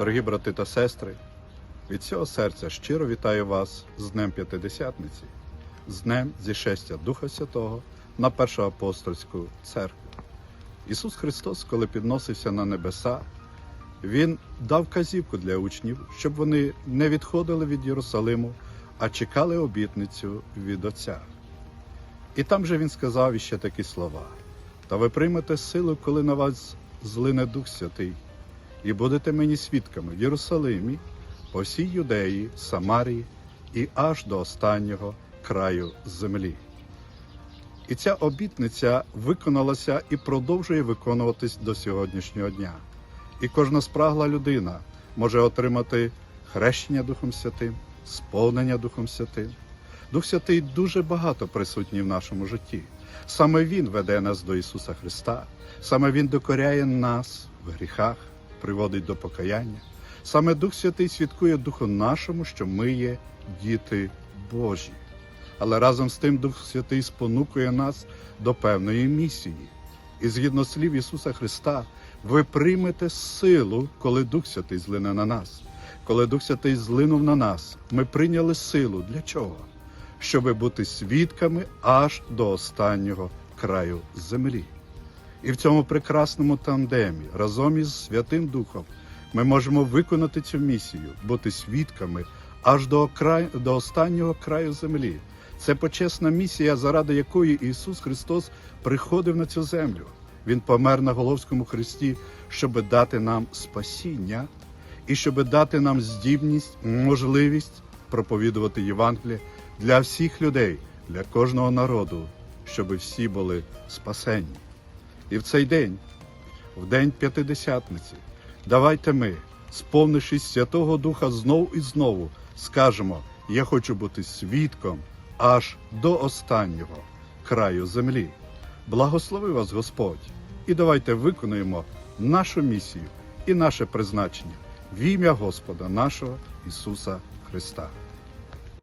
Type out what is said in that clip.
Дорогі брати та сестри, від цього серця щиро вітаю вас з Днем П'ятидесятниці, з Днем зішестя Духа Святого на Першу апостольську церкву. Ісус Христос, коли підносився на небеса, Він дав казівку для учнів, щоб вони не відходили від Єрусалиму, а чекали обітницю від Отця. І там же Він сказав іще такі слова: Та ви приймете силу, коли на вас злине Дух Святий, і будете мені свідками в Єрусалимі, по всій Юдеї, Самарії і аж до останнього краю землі. І ця обітниця виконалася і продовжує виконуватись до сьогоднішнього дня. І кожна спрагла людина може отримати хрещення Духом Святим, сповнення Духом Святим. Дух Святий дуже багато присутній в нашому житті. Саме Він веде нас до Ісуса Христа, саме Він докоряє нас в гріхах, приводить до покаяння. Саме Дух Святий свідкує Духу нашому, що ми є діти Божі. Але разом з тим Дух Святий спонукує нас до певної місії. І згідно слів Ісуса Христа, ви приймете силу, коли Дух Святий злине на нас. Коли Дух Святий злинув на нас, ми прийняли силу. Для чого? Щоб бути свідками аж до останнього краю землі. І в цьому прекрасному тандемі разом із Святим Духом ми можемо виконати цю місію, бути свідками аж до, край, до останнього краю землі. Це почесна місія, заради якої Ісус Христос приходив на цю землю. Він помер на Головському хресті, щоб дати нам спасіння і щоб дати нам здібність, можливість проповідувати Євангеліє для всіх людей, для кожного народу, щоб всі були спасені. І в цей день, в день П'ятидесятниці, давайте ми, сповнившись Святого Духа знов і знову, скажемо: Я хочу бути свідком аж до останнього краю землі. Благослови вас Господь! І давайте виконуємо нашу місію і наше призначення в ім'я Господа нашого Ісуса Христа.